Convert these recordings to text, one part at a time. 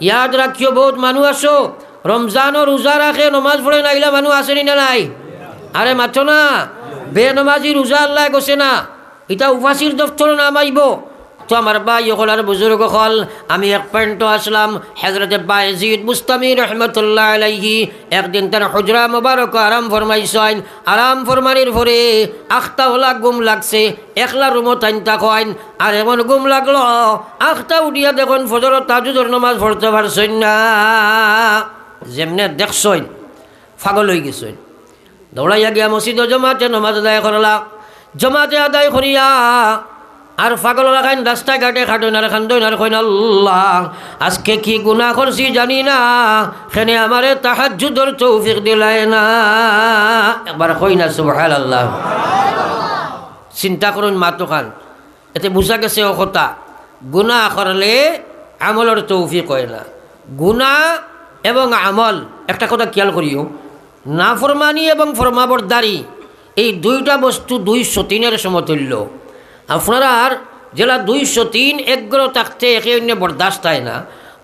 ইয়াদ রাখিও বহুত মানুষ আসো ৰমজানৰ রোজা রাখে নমাজ পড়ে এগুলা মানুষ আছে না নাই? আরে মাথো না বে নমাজি রোজা আল্লাহ গছে না। এতিয়া উপাসির দফতর নামাইব তো আমার ভাই হল আর বুজুর্গ হল, আমি এক পয়েন্ট আসলাম হজরতে বায়জিদ মুস্তামি রহমতুল্লাহ আলাইহি একদিন তার হজরা মোবারক আরাম ফরমাইছেন, আরাম ফরমানির পরে আখতা হলা গুম লাগছে, একলা রুমত আইনতা কইন, আর এমন গুম লাগল, আখতা উঠিয়া দেখুন ফজর তাজুদর নমাজ পড়তে পারছেন না। যেমনে দেখছইন ফাগল হয়ে গেছেন। দৌড়াইয়া গিয়া মসজিদ জমাতে নমাজ আদায় করলা, জমাতে আদায় করিয়া আর পাগল রাস্তায় ঘাটে খাটইন আর খান্দইন আর কইন আল্লাহ। আজকে কি গুনাহ করছি জানি না খেনে আমারে তাহাজ্জুদর তৌফিক দিলাই না। একবার কই না সুবহানাল্লাহ। চিন্তা করুন মাতো খান, এতে বুঝা গেছে কথা। গুনাহ করলে আমলের তৌফিক হয় না। গুনাহ এবং আমল, একটা কথা খেয়াল করিও, নাফরমানি এবং ফরমাবরদারি, এই দুইটা বস্তু দুই সতীনের সমতুল্য। আপনার যেটা দুইশো তিন এগ্রো থাকতে একে অন্য বরদাস্ত হয় না।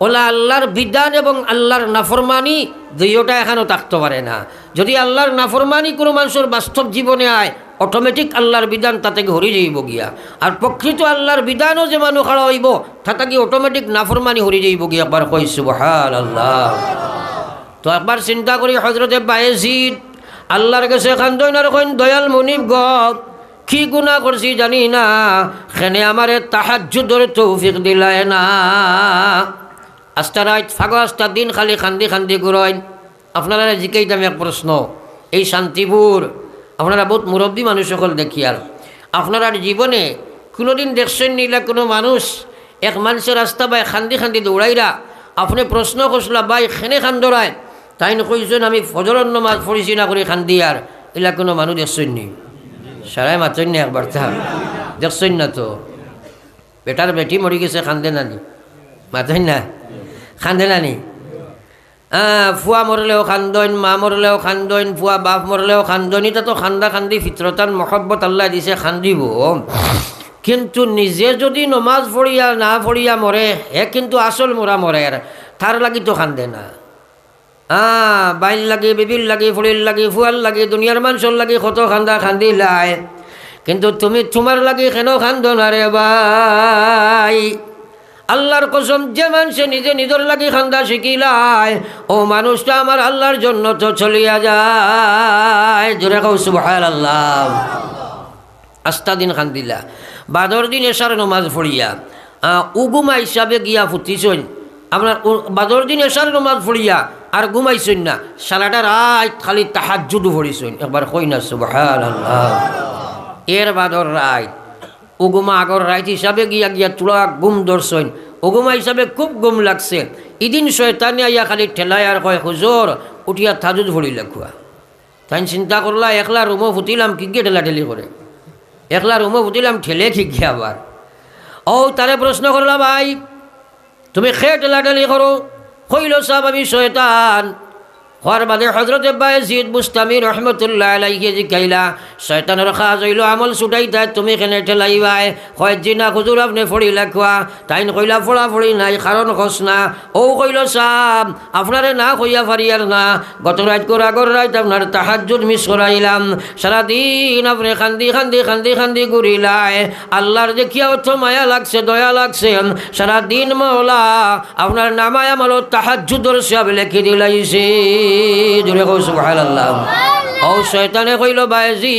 ওলা আল্লাহর বিধান এবং আল্লাহর নাফরমানি দুইটা এখানেও থাকতে পারে না। যদি আল্লাহর নাফরমানি কোনো মানুষের বাস্তব জীবনে আয় অটোমেটিক আল্লাহর বিধান তাতে হরি যাইব গিয়া। আর প্রকৃত আল্লাহর বিধানও যে মানুষ খাড়া হইব, তাতে কি অটোমেটিক নাফরমানি হরি যাইব গিয়া একবার কইসু হাল আল্লাহ তো একবার চিন্তা করি হজরতে বায়েজিদ, আল্লাহর কাছে কইন, দয়াল মনিব গপ কি গুণা করছি জানি না। খেনে আমারে তাহাজ্জুদর তৌফিক দিলায় না। আস্তা রাত ফাগো আস্তা দিন খালি খান্দি খান্দি ঘুরইন। আপনারা জিকাইতাম এক প্রশ্ন, এই শান্তিপুর। আপনারা বহুত মুরব্বী মানুষ সকল দেখি আর। আপনারা জীবনে কোনোদিন দেখছেন নিলা কোনো মানুষ? এক মানুষের রাস্তা বাই খান্দি খান্দি দৌড়াইরা আপনি প্রশ্ন করছিলা বাই খেনে খান্দরায় তাই কইছেন, আমি ফজরের নমাজ পড়িছি না করে খান্দি আর। এলা কোনো মানুষ দেখছেন নি। সারাই মাতন না একবার তা দেখছেন না তো। বেটার বেটি মরি গেছে, খান্দে নানি। মাতন না? খান্দে নানি? ফুয়া মরলেও খান্দইন মা মরলেও খান্দইন ফুয়া বাপ মরলেও খান্দইন এটা তো খান্দা খান্দি ফিতরতান মহব্বত আল্লাহ দিছে, খান্দিব। কিন্তু নিজে যদি নমাজ পড়িয়া না পড়িয়া মরে হে কিন্তু আসল মোরা মরে তার লাগি তো খান্দে না। হ্যাঁ বাইল লাগে, বিবিল লাগে ফুলির লাগে, ফুয়াল লাগে দুনিয়ার মানুষের লাগে, কত খান্দা খান্দি লাই। কিন্তু তুমি তোমার লাগে কেন খান্দ না রে ভাই আল্লাহর কসম, যে মানুষে নিজে নিজের লাগি খান্দা শিখিলায় ও মানুষটা আমার আল্লাহর জন্য তো চলিয়া যায়। জোরে কৌ সুবহান আল্লাহ আস্তা দিন খান্দিলা। বাদর দিন এসার নমাজ পড়িয়া উগুমা হিসাবে গিয়া ফুটিছইন। আপনার বাদর দিন এসার নমাজ পড়িয়া আর ঘুমাইছইন না। সারাটা রাত খালি তাহাজুদু পড়িছইন একবার কই না সুবহান এর বাদর রাত উগুমা আগর রাইত হিসাবে গিয়া গিয়া তুলা গুম ধরছইন উগুমা হিসাবে খুব গুম লাগছে। ইদিন শয়তানি আইয়া খালি ঠেলাই আর কয়, হুজুর, উঠিয়া থাজুদ ভরি লেখুয়া। তাই চিন্তা করলা, একলা রুমো ফুটিলাম, কি গিয়ে ঠেলা ঠেলি করে? একলা রুমো ফুটিলাম, ঠেলে ঠিক গিয়ে আবার? ও, তারে প্রশ্ন করলা ভাই, তুমি খে ঠেলা ঠেলি করো? কইল সাহেব আমি শয়তান। হওয়ার বাদে হজরত বায়জিদ মুস্তামি রহমতুল্লাহ আলাইকে জিকাইলা শয়তানের খাজ হইল আমল ছুটাই তাই তুমি কেনে ঠেলাইবাই হয় জিনা খুজুর আপনি ফড়ি লেখুয়া, তাইন কইলা ফড়া ফড়ি নাই, কারণ খস না। ও কইল সাপ আপনারে না কইয়া ফারিয়ার না। গত রাত করে আগর রাত আপনার তাহাজুদ মিস করাইলাম। সারাদিন আপনি খান্দি খান্দি খান্দি খান্দি ঘুরিলাই। আল্লাহর দেখিয়া অর্থ মায়া লাগছে, দয়া লাগছে। সারাদিন মহলা আপনার নামায় আমল তাহাজুদর সব লেখি দিলাইছে। জুড়ে কৌ সুবহানাল্লাহ। ও শয়তানে কইল, বায়জিদ,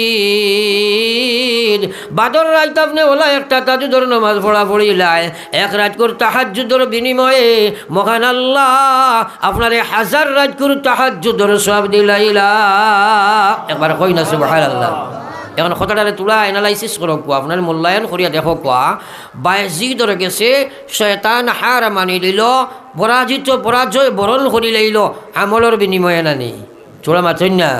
বাদর রাত আপনি ওলা একটা তাজুদর নমাজ পড়া পড়িলায়। এক রাত কর তাহাজুদর বিনিময়ে, মহান আল্লাহ, আপনারে হাজার রাত কর তাহাজুদর সব দিলাইলা। একবার কই না সুবহানাল্লাহ। এখন কথাটারে তোলা এনালাইসিস করো কোয়া আপনার মূল্যায়ন করিয়া দেখো কোয়া বায়জিদর গেছে, শয়তান হার মানি দিল পরাজিত পরাজয় বরণ করি লইল আমলের বিনিময়ে নানি। চোরা মাথন না।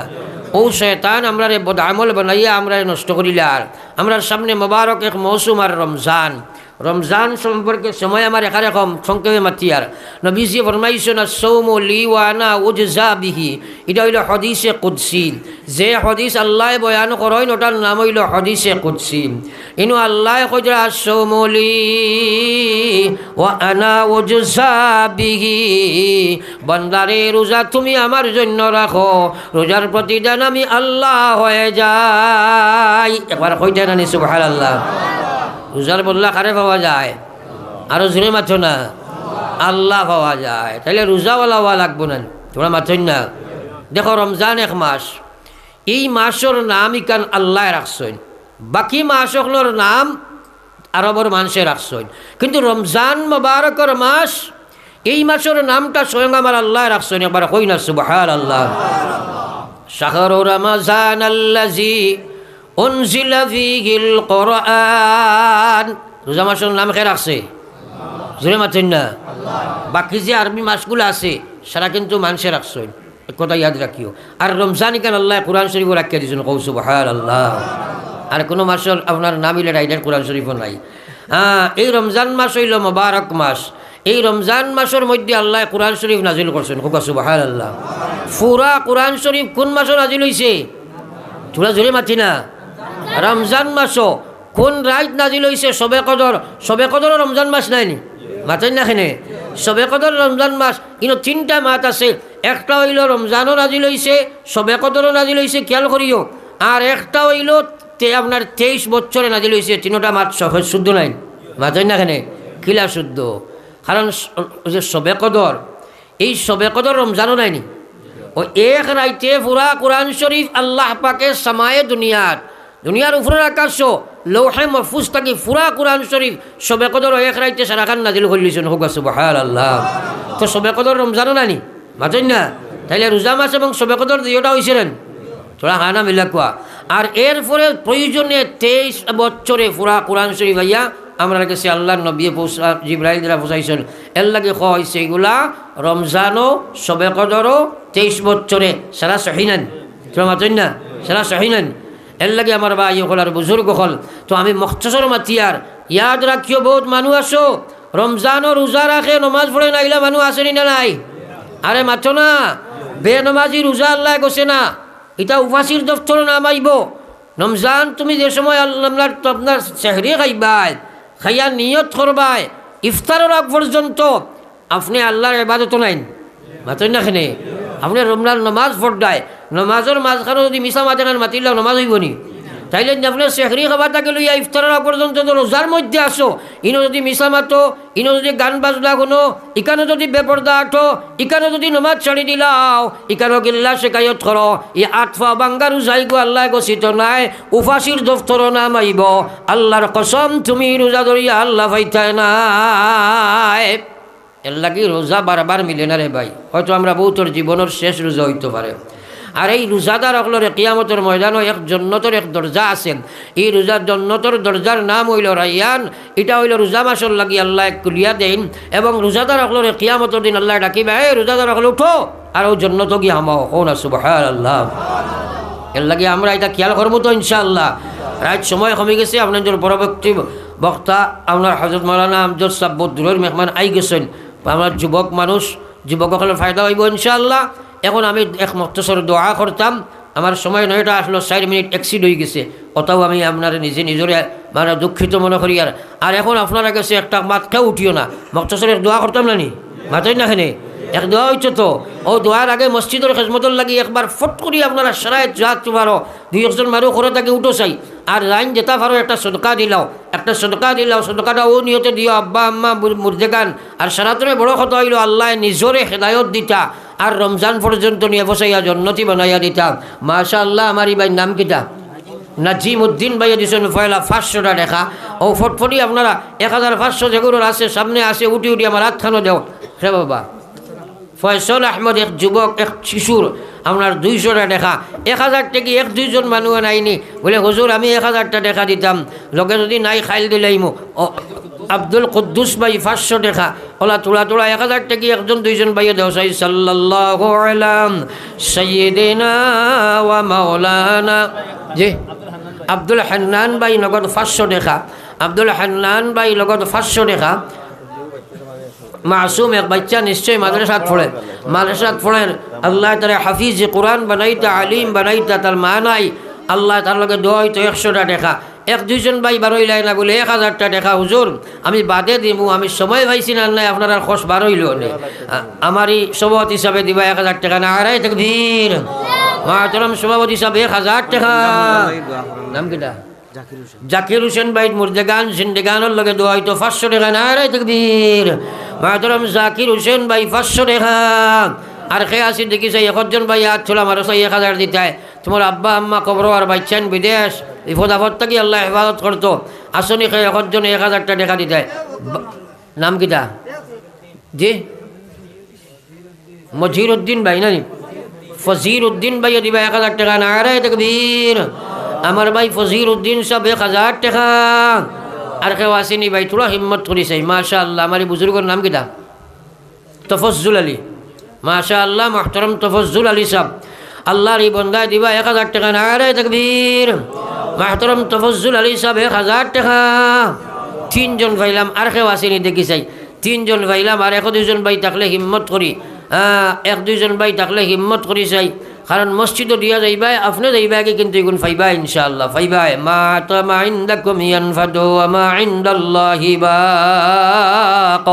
ও শয়তান আমরা আমল বানাইয়া আমরা নষ্ট করিলার আমরার সামনে মোবারক এক মৌসুম আর রমজান রমজান সম্পর্কে সময় আমার একা রকম মাতি আর। নবীজি ফরমাইছেন সৌম লি ওয়ানা উজা বিহি। এটা হইল হদিসে কুদ্সি। যে হদিস আল্লাহ বয়ান করেন, ওটার নাম হইল হদিসে কুদ্সি। ইনু আল্লাহ কইরা সৌমলি ওয়ানা উজা বিহি। বন্দারে, রোজা তুমি আমার জন্য রাখো। রোজার প্রতিদান আমি আল্লাহ হয়ে যাই। একবার কইতে নানি সুবহান আল্লাহ রোজার বললা, কারে পাওয়া যায়? আরও জোরে মাথো না? আল্লাহ পাওয়া যায়। তাহলে রোজাওয়ালা হওয়া লাগবো না। তোমরা মাথই না। দেখো, রমজান এক মাস। এই মাসের নাম ইকান আল্লাহ রাখছেন বাকি মাসগুলোর নাম আরবর মানুষে রাখছেন কিন্তু রমজান মোবারকর মাস, এই মাসের নামটা স্বয়ং আমার আল্লাহ রাখছেন একবার কই না সুবহান আল্লাহ শাহর রমজান আল্লাজি উনজিল ফিহিল কোরআন। রোজা মাসের নাম কে রাখছে। জোরে মাথেন না বাকি যে আরবি মাসগুলো আছে সারা কিন্তু মানুষে রাখছেন কথা ইয়াদ রাখিও। আর রমজান ইকান আল্লাহ কোরআন শরীফ রাখিয়া দিয়েছেন? কৌসু বহার আল্লাহ আর কোনো মাসের আপনার নাম ইলে রাইডার কোরআন শরীফও নাই। হ্যাঁ এই রমজান মাস হইল মোবারক মাস। এই রমজান মাসের মধ্যে আল্লাহ কোরআন শরীফ নাজিল করছেন। কোকাসু বহার আল্লাহ ফুরা কোরআন শরীফ কোন মাসও নাজিল হয়েছে তোরা জোরে মাতি না? রমজান মাসও কোন রাইত নাজিল হয়েছে সবে কদর? সবে কদর রমজান মাস নাইনি। মাতেন না খেনে। সবে কদর রমজান মাস কিন্তু তিনটা মাত আছে। একটা হইল রমজানও নাজিল হয়েছে সবে কদরও নাজিল হয়েছে খেয়াল করিও। আর একটা হইল তে আপনার তেইশ বছরে নাজিল হয়েছে তিনোটা মাত শুদ্ধ নাই। মাতেন না খেনে। কিলা শুদ্ধ? কারণ যে সবে কদর, এই সবে কদর রমজানও নাইনি। ও এক রাইতে পুরা কোরআন শরীফ আল্লাহ পাকে সামায়ে দুনিয়ার দুনিয়ার উপরের আকাশ লৌহে মফুজ থাকি পুরা কোরআন শরীফ সবে কদর এক রাইতে সারাখান নাজিল করলিছেন হোক সুবহান আল্লাহ তো সবে কদর রমজানও নানি মাতেন না? তাইলে রোজা মাস এবং সবে কদর দুইটা হয়েছিলেন তোরা হানা মিলা কোয়া। আর এরপরে প্রয়োজনে তেইশ বছরে পুরা কোরআন শরীফ ভাইয়া আমরা কাছে আল্লাহ নবী পৌঁছা জিব্রাহিদরা পৌঁছাইছেন। এর লাগে হয়েছে এগুলা রমজানও সবে কদরও তেইশ বছরে। সারা সহিনেন। তোরা মাতেন না? সারা সহিনেন। এর লাগে আমার ভাই হল আর বুজুর্গ হল তো আমি মখসর মাতিয়ার। ইয়াদ রাখিও বহুত মানুষ আসো রমজানও রোজা রাখে নমাজ পড়ে নাইলা মানুষ আসেনি না নাই? আরে মাথো না। বে নমাজি রোজা আল্লাহ গছে না। এটা উপাসির দফতর নাম আইব রমজান তুমি যে সময় আল্লাহ আপনার চেহরি খাইবাই খাইয়া নিয়ত করবাই ইফতারের আগ পর্যন্ত আপনি আল্লাহর এবাদত নাই। মাতেন না খেনে? আপনি রমজান নমাজ পড়ায় নমাজের মাঝখানে যদি মিশা মাতে মাতিলে নমাজ হইব নি? তাইলে আপনার সেহরি খাবার থাকে লইয়া ইফতারের পর্যন্ত রোজার মধ্যে আসো ইনো যদি মিশা মাতো, ইনো যদি গান বাজলা কোনো ইকানো যদি বেপর্দা আঠো, ইকানো যদি নমাজ ছাড়ি দিলাও, ইকানো গিল্লা শেখায়ত করো ই আটফা বাঙ্গারু যাইগো আল্লাহ গছিত নাই উফাসির দফতর নাম আইব আল্লাহর কসম তুমি রোজা ধরিয়া আল্লাহ পাইতাই নাই। এর লাগি রোজা বারবার মিলে না রে ভাই, হয়তো আমরা বহুতর জীবনের শেষ রোজা হইতে পারে আর এই রোজাদার অকলরে কিয়ামতের ময়দানও এক জন্নতর এক দরজা আছেন। এই রোজার জন্নতর দরজার নাম হইল রাইয়ান। এটা হইল রোজা মাসর লাগি আল্লাহ এক কুলিয়া দেন এবং রোজাদার অকলরে কিয়ামতের দিন আল্লাহ ডাকিবে, এই রোজাদার অকল, উঠো! আর ও জন্নত গিয়ে হামাও হো না সুবাহ আল্লাহ এর লাগে আমরা এটা খেয়াল করব তো ইনশাআল্লাহ। রাত সময় কমে গেছে, আপনাদের পরবর্তী বক্তা আপনার হজরত মৌলানা আমজদ সাহ বহুত দূরের মেহমান আই গেছেন। আমার যুবক মানুষ যুবকসকলের ফায়দা হইব ইনশাআল্লাহ। এখন আমি এক মক্তসর দোয়া করতাম। আমার সময় নয়টা আসলো, চার মিনিট এক্সিড হয়ে গেছে। অতাও আমি আপনার নিজে নিজরে মানে দুঃখিত মনে করি। আর আর এখন আপনারা কাছে একটা মাতকেও উঠিও না। মক্তসরের দোয়া করতাম না নি? মাথায় না খেনে? এক দোয়া হইতো তো। ও দোয়ার আগে মসজিদের খেজমতর লাগি একবার ফট করি আপনারা সারায় যাত তোমারও। দুই একজন মানুষ করে তাকে উঠো চাই। আর লাইন যেটা পারো একটা সদকা দিলাও একটা সদকা দিলাও সদকাটা ও নিয়তে দিও। আব্বা, আম্মা মুর্দেগান। আর সারাতরে বড় কথা হইল, আল্লাহ নিজরে হেদায়ত দিতা। আর রমজান পর্যন্ত নিয়ে বসাইয়া জন্নতি বানাইয়া দিতাম। মাশা আল্লাহ আমার ভাই নাম কিতা? নাজিম উদ্দিন ভাইয়া দিচ্ছেন ফয়লা পাঁচশোটা দেখা ও ফটফটি আপনারা এক হাজার পাঁচশো যেগুলোর আছে, সামনে আছে, উঠি উঠি আমার হাতখানো দেও হে বাবা। ফয়সল আহমদ এক যুবক, এক শিশুর, আপনার দুইশোটা দেখা। এক হাজার থেকে এক দুইজন মানুষ নাইনি। বলে, হুজুর, আমি এক হাজারটা দেখা দিতাম। লগে যদি নাই খাইল দিলাইমু আব্দুল কুদ্দুস ভাই পাঁচশো দেখা। ওলা তোলা তোলা, এক হাজার থেকে একজন, দুইজন ভাইয়ে দেও সাই সাল্লাহ আলাম সৈয়দিনা মাওলানা। জি। আব্দুল হান্নান ভাই লগত পাঁচশো দেখা। আব্দুল হান্নান ভাই লগত পাঁচশো টাকা মাসুম এক বাচ্চা নিশ্চয় মাদ্রাসাত পড়ে। মাদ্রাসাত পড়েন আল্লাহ তারা হাফিজ কোরআন বানাইতা, আলিম বানাইতা, তার মা নাই। আল্লাহ তার লগে দোয়া হইতো একশোটা দেখা এক দুইজন ভাই বারোইলাই না বলে এক হাজারটা দেখা হুজুর, আমি বাদে দিব আমি সময় পাইছি না নাই আপনার খোঁজ বারোইল আমারই সভাপতি হিসাবে দিবা এক হাজার টাকা, না আড়াই থেকে ভিড় মাতরম সভাপতি হিসাবে এক হাজার টাকা। নাম কিটা? জাকির হোসেন। বাইট মুর্দেগান জিন্দেগানোর লগে দোয়া হইতো পাঁচশো টাকা না আড়াই তকবীর? মাতরম জাকির হোসেন ভাই পাঁচশো টাকা। আর খে আসি দেখি সেই একজন ভাই আর ছোলা মারো, সেই এক হাজার দিতে তোমার আব্বা, আম্মা, কবর আর বাচ্চান বিদেশ। আপদ থাকি আল্লাহ হেফাজত করতো। আসনি খে একজন এক হাজারটা টাকা দিতে নাম কিটা জি? মজির উদ্দিন ভাই নানি? ফজির উদ্দিন ভাই দিবা এক হাজার টাকা না আড়াই তকবীর? আমার ভাই ফজির উদ্দিন সব এক হাজার টাকা। আর কেউ আসেনি ভাই তোরা হিম্মত করিছে। মাশা আল্লাহ আমার এই বুজুর্গর নাম কিটা তফজ্জুল আলী। মাশা আল্লাহ মহতরম তফজ্জুল আলী সাহ আল্লাহর এই বন্দায় দিবা এক হাজার টাকা না রে তকবীর। মাহতরম তফজ্জুল আলী সাহ এক হাজার টাকা। তিনজন ভাইলাম, আর কেউ আসেনি দেখি চাই। তিনজন ভাইলাম, আর এক দুইজন ভাই থাকলে হিম্মত করি। এক দুইজন ভাই থাকলে হিম্মত করি চাই। কারণ মসজিদও দিয়া যাইবাই আপনি যাইবাকে কিন্তু এগুন ফাইবা, ইনশাআল্লাহ। ফাইবাই মা তামা ইনদাকুম ইয়ানফাদু ওয়া মা ইনদাল্লাহি বাক।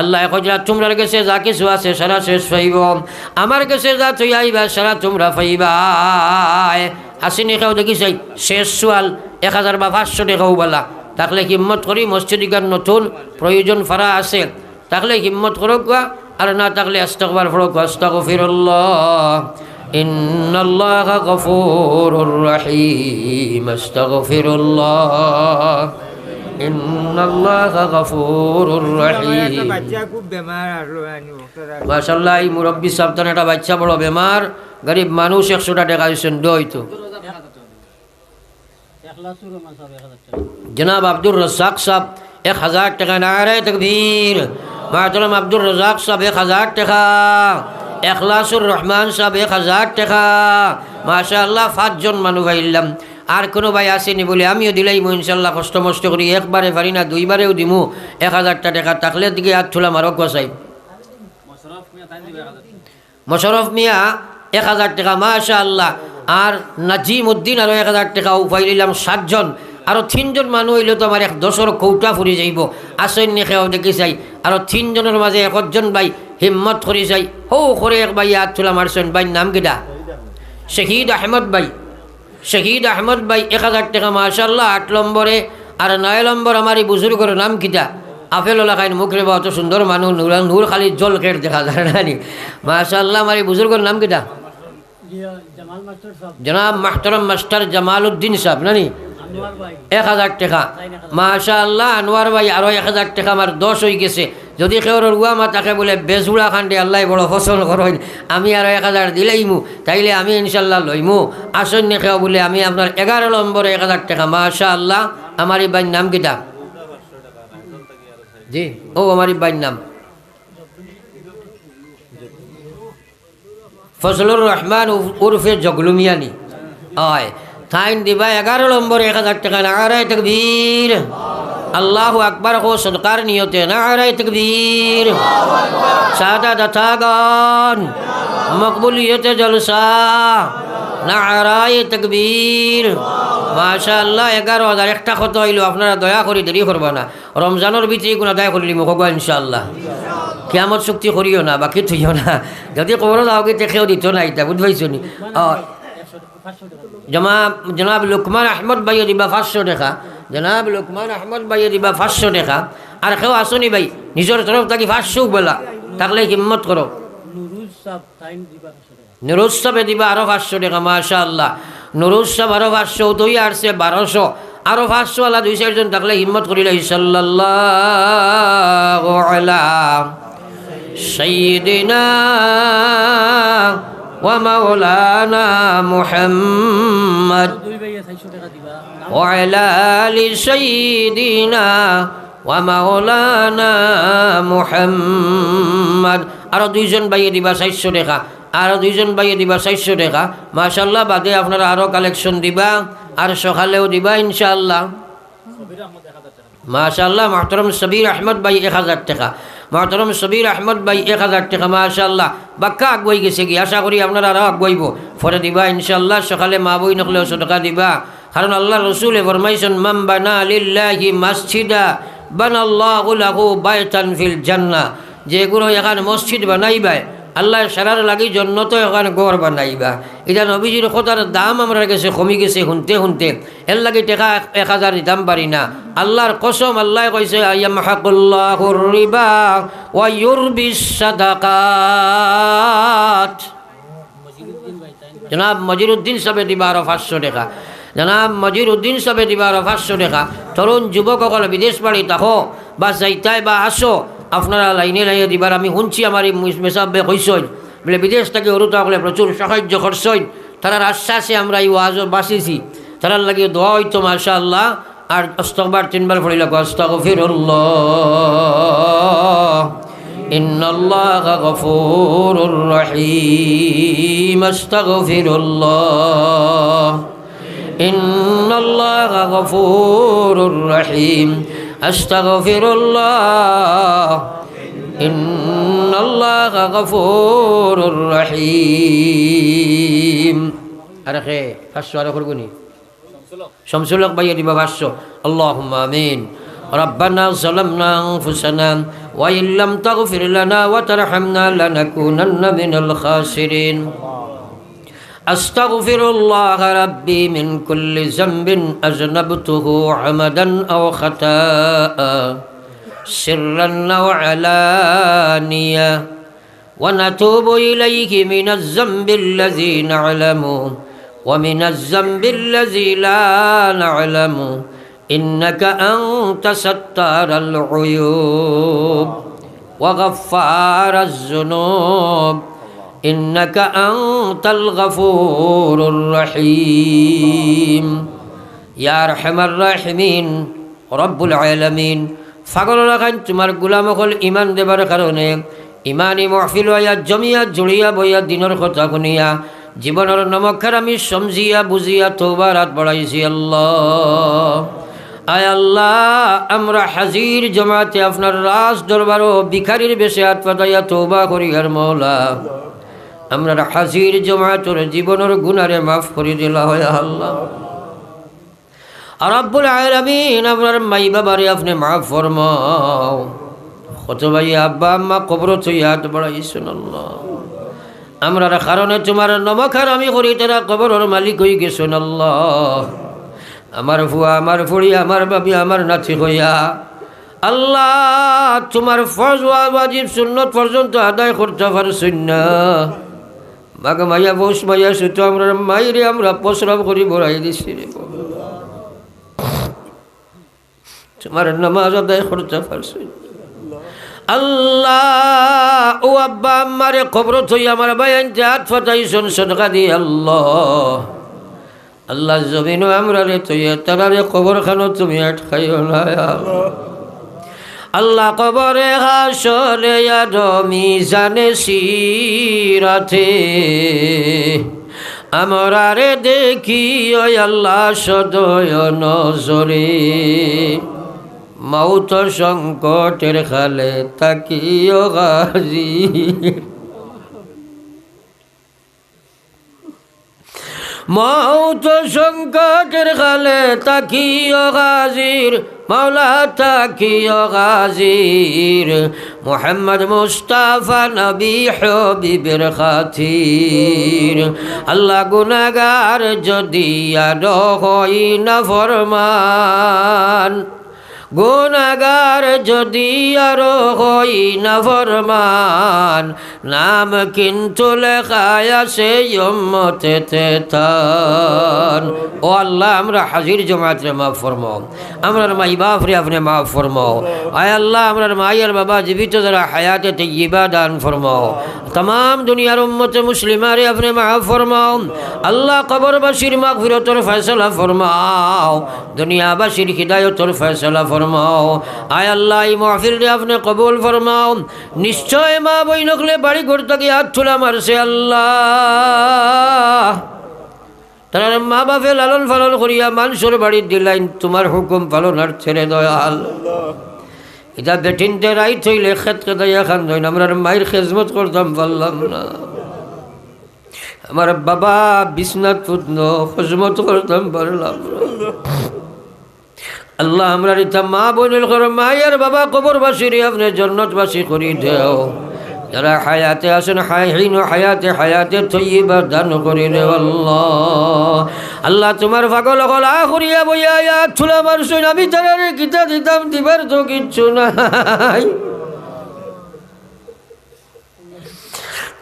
আল্লাহ কজরা তোমরা কাছে যা কিছু আছে সারা শেষ ফাইব। আমার কাছে যা তুই আইবা, সারা তোমরা ফাইবাই। আসেনি কেউ দেখি চাই শেষ সোয়াল এক হাজার বা পাঁচশো টাকাও বলা। তাকলে হিম্মত করি মসজিদিকার নতুন প্রয়োজন ফারা আছে। তাকলে হিম্মত করুক আর না থাকলে আস্তকবার ফরক আস্তাগফিরুল্লাহ إن الله غفور رحيم استغفر الله إن الله غفور رحيم মাশাল্লাহ এই মুরব্বী সাবধান একটা বাচ্চা বড় বেমার গরিব মানুষ একশোটা টাকা দিচ্ছেন দইতো জনাব আব্দুর রসাক সাহ এক হাজার টাকা নারায় তকবীর মাহতরম আব্দুর রজাক সাহেব এক হাজার টাকা। এখলাসুর রহমান সাহেব এক হাজার টাকা। মাশা আল্লাহ পাঁচজন মানুষ আইলাম। আর কোনো ভাই আসেনি বলে আমিও দিলাই মো ইনশাল্লাহ কষ্ট মষ্ট করি। একবারে পারি না, দুইবারেও দিমু। এক হাজারটা টাকা থাকলে দিকে হাত তুলাম আরও কষাই মশরফ মিয়া, এক হাজার টাকা মাশা আল্লাহ আর নাজিম উদ্দিন আরও এক হাজার টাকা উপাই নিলাম, সাতজন। আরও তিনজন মানুহ হইলে তো আমার এক দশর কৌটা ফুরি যাইব। আসন্য খেয়াও দেখি চাই। আরও তিনজনের মাঝে একজন ভাই হিম্মত করি যাই হৌ করে এক ভাই হাত তোলা মারছেন ভাই নাম কিটা শহীদ আহমদ ভাই। শহীদ আহমদ ভাই এক হাজার টাকা মার্শাল্লাহ আট নম্বরে আর নয় নম্বর আমার এই বুজুর্গর নাম কিটা আপেল লাগাই মুখ রে অত সুন্দর মানুষ নূর নূর খালি জল কেট দেখা যায় না মার্শাল্লাহ আমার এই বুজুর্গর নাম কিটা জনাব মাহতরম মাস্টার জামাল উদ্দিন সাহেব নানি এক হাজার টাকা। মাশা আল্লাহ আনোয়ার ভাই আরও এক হাজার টাকা আমার দশ হয়ে গেছে। যদি কেউ রুয়া মা তাকে বলে, বেজুড়া খান্ডে আল্লাহ বড় ফসল করেন, আমি আরও এক হাজার দিলাইমু তাইলে আমি ইনশাল্লাহ লইমু। আসন্য কেউ বলে, আমি আপনার এগারো নম্বরে এক হাজার টাকা মাশা আল্লাহ আমার এই বাইর নাম কিটা? জি, ও, আমার এই বাইর নাম। ফজলুর রহমান উর্ফে জগলুমিয়ানি। হয় থাইন দিবা, এগারো নম্বর, এক হাজার টাকা, নারায় তকবীর। আল্লাহ আকবর হো সদকার নিয়তে? নারায় তকবীর। সাদা দথাগন মকবুলিয়তে জলসা। নারায় তকবীর। মাশা আল্লাহ এগারো হাজার, একটা কত হইল, আপনারা দয়া করি দেরি করবা না। রমজানের ভিতরে কোনো দয়া করিলি মুখ ইনশাল্লাহ কেমন চুক্তি করিও না, বাকি থইও না। যদি কবর যাওগে দেখেও দিত না, এটা বুঝবাইছো নি জনাব জনাব লুকমান আহমদ ভাইয়ে দিবা পাঁচশো টাকা। জনাব লুকমান আহমদ ভাইয়ে দিবা পাঁচশো টাকা। আর কেউ আসনি ভাই নিজের তরফ থাকি পাঁচশো বলা। থাকলে হিম্মত করো নুরুজ সাহেবে দিবা আরও পাঁচশো টাকা মাশা আল্লাহ নুরুজ সাহেব আরও পাঁচশো, দুই আসছে বারোশো আরও পাঁচশো আল্লাহ, দুই চারজন থাকলে হিম্মত করিল আলা সাইয়্যিদিনা ومولانا محمد وعلى آل سيدنا ومولانا محمد আরো দুইজন বাইয়ে দিবা চারশো টাকা আরো দুইজন বাইয়ে দিবা চারশো টাকা মাশাল্লাহ বাদে আপনারা আরো কালেকশন দিবা আর সকালেও দিবা ইনশাআল্লাহ মাশাল্লাহ মহতরম সবির আহমদ ভাই এক হাজার টাকা মহতরম সবির আহমদ ভাই, এক হাজার টাকা মাশাল্লাহ বাক্কা আগুয়াই গেছে কি আশা করি আপনারা আরও আগুয়াইব। ফরে দিবা ইনশাল্লাহ সকালে মা বই নকলে টাকা দিবা। কারণ আল্লাহ রসুলে ফরমাইছেন মাম বানা লিল্লাহি মাসজিদা, বানাল্লাহু লাহু বাইতান ফিল জান্নাহ যেগুলো এখানে মসজিদ বানাইবায় আল্লাহ সারার লাগি জন্য তো এখানে গড় বানাইবা। এটা নবীজির কথার দাম আমরা গেছে কমি গেছে, শুনতে শুনতে। এর লাগে টেকা এক হাজার দাম পারি না আল্লাহর কসম, আল্লাহ কইছে আয়ামাহাকুল্লাহুর রিবা ওয়া ইউরবিস সাদাকাত। জনাব মজিরুদ্দিন সাহেব দিবা আরও পাঁচশো টাকা। জনাব মজিরুদ্দিন সাহেব দিবা আরও পাঁচশো টাকা। তরুণ যুবকসকল বিদেশ বাড়ি তাকো বা যাইতাই বা আসো, আপনারা লাইনে লাইনে দিবার, আমি শুনছি আমার এই মেসাবে কইসই বলে, বিদেশ থেকে অরুতা বলে প্রচুর সাহায্য করছই। তারার আশ্বাসে আমরা এই ওয়াজ বাঁচিছি তারার লাগে দোয়া হইতো মাশা আল্লাহ আর অস্তকবার তিনবার পড়িল অস্তক ফিরুল্লাহ ইন্নাল্লাহ গফুরুর রহিম, আস্তাগফিরুল্লাহ। ইন্নাল্লাহ গফুরুর রহিম, আস্তাগফিরুল্লাহ। ইন্নাল্লাহ গফুরুর রহিম। আরে খে ফাঁসশো আরে করগুনি فشو على خلقني شمس لك بيدي بفشو اللهم آمين ربنا ظلمنا أنفسنا وإن لم تغفر لنا وترحمنا لنكونن من الخاسرين أستغفر الله ربي من كل ذنب أذنبته عمدا أو خطاء سرا أو علانية ونتوب إليه من الذنب الذي نعلم ومن الذنب الذي لا نعلم إنك أنت ستار العيوب وغفار الذنوب إنك أنت الغفور الرحيم يا أرحم الراحمين رب العالمين ফাগল রাখান তোমার গোলাম অকল ইমান দেবার কারণে ইমানি মহফিল হইয়া জমিয়া জুড়িয়া বইয়া দিনের কথা শুনিয়া জীবনের নমক্ষার আমি সমজিয়া বুঝিয়া তোবার হাত বাড়াইছি আল্লাহ। আয় আল্লাহ, আমরা হাজির জমাতে আপনার রাজ দরবার ও ভিখারির বেশে হাত পাতাইয়া করি আর মৌলা আমরা হাজির জমাতর জীবনের গুনারে মাফ করে দিলা হয় আল্লাহ। আর আব্বুল আলামিন আপনার মাই বাবারে আপনি মাফ ফরমাও। কত ভাই আব্বা আম্মা কবর থইয়া হাত বাড়াইছেন আল্লাহ। আমরা কারণে তোমার নমখার আমি করি, তারা কবরের মালিক হয়ে গেছেন আল্লাহ। আমার ফুয়া, আমার ফুড়ি, আমার বাবি আমার নাতি হইয়া আল্লাহ তোমার ফরজ ওয়াজিব সুন্নত পর্যন্ত আদায় করতে পারছেন না। মাগ মাইয়া, বস মাইয়া, সুতো আমরা, মাইরে আমরা প্রস্রাব করি, বড়াই দিছি রে তোমার নামাজ আদায় করতে পারছেন আল্লাহ, ও আব্বা, আমারে খবর থই আমার বাইন জাত ফটাইছন সদকা দি আল্লাহ। আল্লাহ জমিন আমরা রে তুই তারারে কবর খানো তুমি আটকাইও না আল্লাহ। কবরে হাসরে আদমি জানে সিরাতে। আমরারে দেখি, ওই আল্লাহ সদয় নজরে। মাউত সংকটের খালে তাকিও গাজি। মৌত সংকটের খালে তাকিও গাজির, মাওলা তাকিও গাজির। মোহাম্মদ মুস্তাফা নবী হবিবের খাতির। আল্লাহ গুনাগার যদি আর হই না ফরমান। গুণাগার যদি আরও হই না ফরমান, নাম কিন্তু লেখায় আছে ইম্মতে থান ও আল্লাহ, আমরা হাজির জমাতে মাফ ফরমাও। আমরার মাই বাপরে আপনি মাফ ফরমাও। আয় আল্লাহ, আমরার মায়ের বাবা জীবিত যারা হায়াতে তৈবা দান ফরমাও। তমাম দুনিয়ার উম্মতে মুসলিমারে আপনি মাফ ফরমাও। আল্লাহ কবরবাসীর মাঘ ফিরতর ফয়সলা ফরমাও। দুনিয়াবাসীর হৃদায়তর ফয়সলা ফরমাও। আয় আল্লাহ, এই মহফিল রে আপনি কবুল ফরমাও। নিশ্চয় মা বই নকলে বাড়ি ঘর থেকে হাত তুলা মারছে আল্লাহ। তারা মা বাপে লালন পালন করিয়া মানুষের বাড়ির দিলাইন, তোমার হুকুম পালন আর ছেড়ে দয়াল। এটা বেটিনতে রাইট হইলে খেত কেদাইয়া খান ধইন, আমরা মায়ের খেজমত করতাম, পারলাম না। আমার বাবা বিশ্বনাথ পুত্ন খেজমত করতাম, পারলাম না। আল্লাহ আমরা রিতা মা বোনের ঘর, মায়ের বাবা কবরবাসী রে আপনি জন্নতবাসী করি দেও। যারা হায়াতে আসেন হাইহীন হায়াতে হায়াতে থইবা দান করি রে আল্লাহ। আল্লাহ তোমার পাগল গলা করিয়া বইয়া ইয়া ছুলা মারছুন আমি তারা গীতা দিতাম, দিবার তো কিচ্ছু নাই।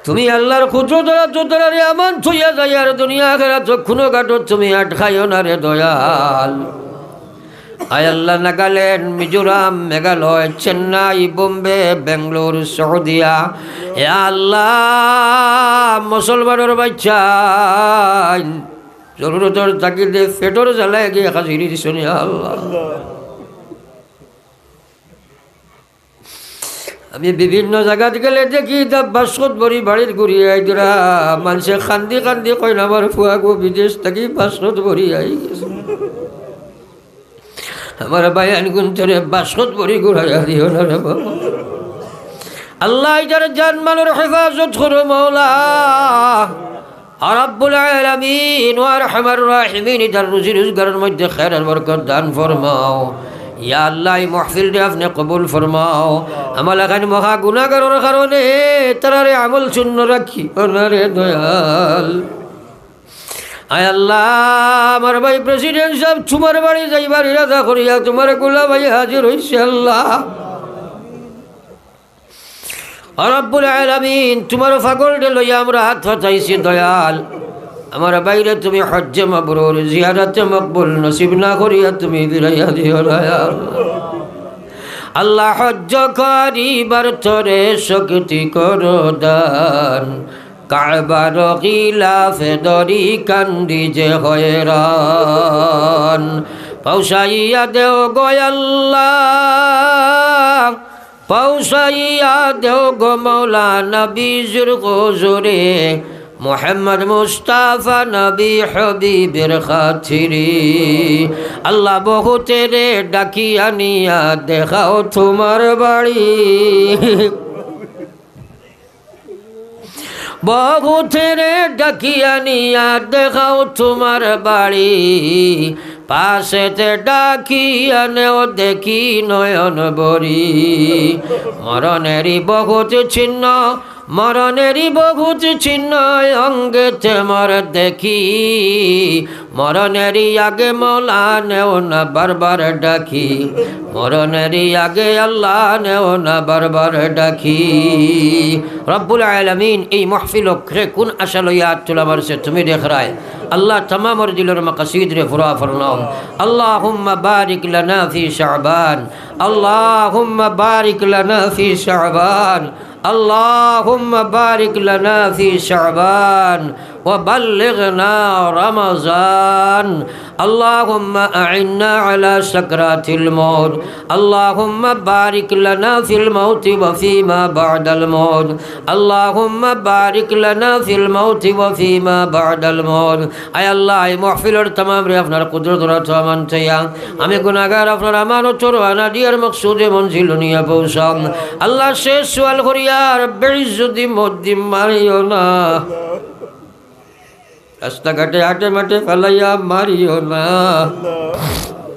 তুমি আল্লাহর খুচো ধরা চোদ্দরা রে আমার থইয়া যাই আর দুনিয়া খেলা চক্ষুনো কাটো তুমি আট খাইও না রে দয়াল। আয় আল্লাহ নাগাল্যান্ড, মিজোরাম, মেঘালয়, চেন্নাই, বোম্বে, বেঙ্গলোর, সৌদিয়া। এ আল্লাহ, মুসলমানের বাচ্চা। জরুরতর তাকিদে ফেটর জ্বালায় গিয়ে হাজিরি দিছনি আল্লাহ। আমি বিভিন্ন জায়গাত গেলে দেখি তা বাস্কত বড়ি বাড়ির ঘুরি আইদরা। মানুষে কান্দি কান্দি কয় না আমার ফুয়াগো বিদেশ থাকি বাস্কত বড়ি আই গেছে। আমার বায়ান গুন্তরে বাসত বড়ি ঘুরাইয়া দিও না রে বাবা। আল্লাহ যার জানমানের হেফাজত করো মৌলা। রব্বুল আলামিন, ওয়া আরহামার রাহিমিন, যার রুজি রোজগারের মধ্যে খের আর বরকত দান ফরমাও। ইয়া আল্লাহ, এই মহফিলটা আপনি কবুল ফরমাও। আমার এখানে মহা গুণাগারের কারণে তারারে আমল শূন্য রাখি ওনারে দয়াল। আয় আল্লাহ, আমার ভাই প্রেসিডেন্ট সাহেব, তোমার বাড়ি যাইবার ইরাদা করিয়া তোমার গোলা ভাই হাজির হয়েছে আল্লাহ। রব্বুল আলামিন তোমার ফাগলটা লইয়া আমরা হাত ফাটাইছি দয়াল। আমার বাইরে তুমি হজ্জে মাবরুর জিয়ারাতে মকবুল নসিব না করিয়া তুমি বিরাইয়া দিও আল্লাহ হজ্জ করিবার তরে শক্তি করো দান। কারবার গিলাফে দরি কান্দি যে হয়রান। পৌসাইয়া দেও গয়াল্লাহ পৌসাইয়া দেও গো মৌলা নবীজুর গোজরে মোহাম্মদ মুস্তাফা নবী হবিবের খাতিরি। আল্লাহ বহুতেরে ডাকি আনিয়া দেখাও তোমার বাড়ি। বহুতেরে ডাকিয়া নিয়া দেখাও তোমার বাড়ি। পাশেতে ডাকিয়া নেও দেখি নয়ন বরি। মরণেরই বহুত ছিন্ন, মরণেরই বহুত চিহ্ন অঙ্গেতে মর দেখি। মরণেরই আগে মৌলা নেও না বারবার ডাকি। মরণেরই আগে আল্লাহ নেও না বারবার ডাকি। রব্বুল আলমিন এই মহফিল কোন আশা লইয়া তুলা মারছে তুমি দেখ রায় আল্লাহ তমামর দিলের মকাসিদ রে ফুরা ফরনাম আল্লাহুম্মা বারিক লানা ফি শাবান আল্লাহুম্মা বারিক লানা ফি শাবান اللهم بارك لنا في شعبان وبلغنا رمضان اللهم أعنا على سكرات الموت اللهم بارك لنا في الموت وفيما بعد الموت اللهم بارك لنا في الموت وفيما بعد الموت আয় আল্লাহ এই মহফিলের তমাম রে আপনার কুদরত রহমান চাইয়া আমি গুনাগার আপনার আমানত চোরানা দিয়ার মকসুদে মঞ্জিল নিয়ে পৌঁছাম আল্লাহ শেষ সোয়াল করিয়ার বেড়ি মদ্দিম মারিও না রাস্তাঘাটে হাটে মাঠে ফেলাইয়া মারিও না।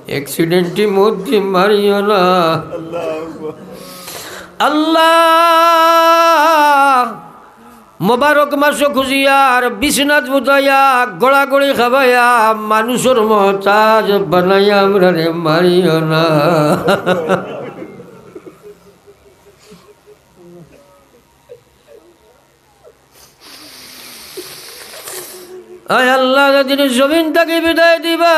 অ্যাক্সিডেন্টটি মধ্যে মারিও না। আল্লাহ! মোবারক মাস খুঁজিয়ার বিশ্বনাথ বুঝাইয়া গড়াগড়ি খাবাইয়া মানুষের মহতাজ বানাইয়া আমরা রে মারিও না। আয় আল্লাহ যদি জমিন তাকে বিদায় দিবা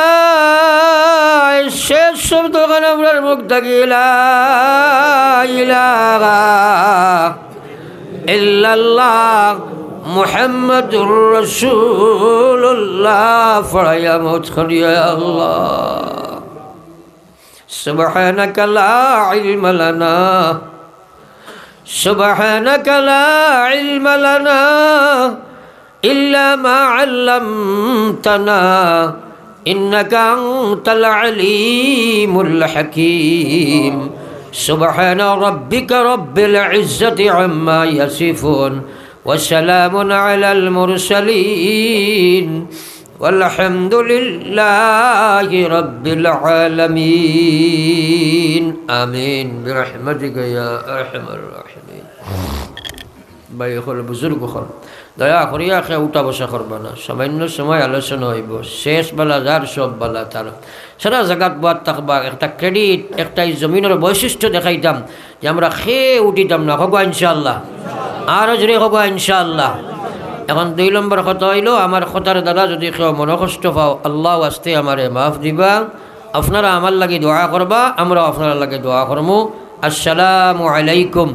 শেষ শব্দ খান আমরার মুখ থাকি ইল্লাল্লাহ মুহাম্মদুর রাসূলুল্লাহ ফড়াইয়া মত করিয়া আল্লাহ سبحانك لا علم لنا سبحانك لا علم لنا إلا ما علمتنا إنك أنت العليم الحكيم سبحان ربك رب العزة عما يصفون وسلام على المرسلين والحمد لله رب العالمين آمين برحمتك يا أرحم الراحمين بيخل بزرگ خلق দয়া করিয়া খে উঠা বসা করবা না। সামান্য সময় আলোচনা হইব। শেষ বেলা যার সব বেলা তার। সারা জায়গাত বাদ থাকবা। একটা ক্রেডিট একটা জমিনের বৈশিষ্ট্য দেখাইতাম যে আমরা খেয়ে উঠিতাম না। হবা ইনশাল্লাহ আরও জোরে হবা ইনশাল্লাহ এখন দুই নম্বর কথা হইল, আমার কথার দ্বারা যদি কেউ মনকষ্ট পাও, আল্লাহ আসতে আমারে মাফ দিবা। আপনারা আমার লাগে দোয়া করবা আমরা আপনার লাগে দোয়া করব আসসালামু আলাইকুম।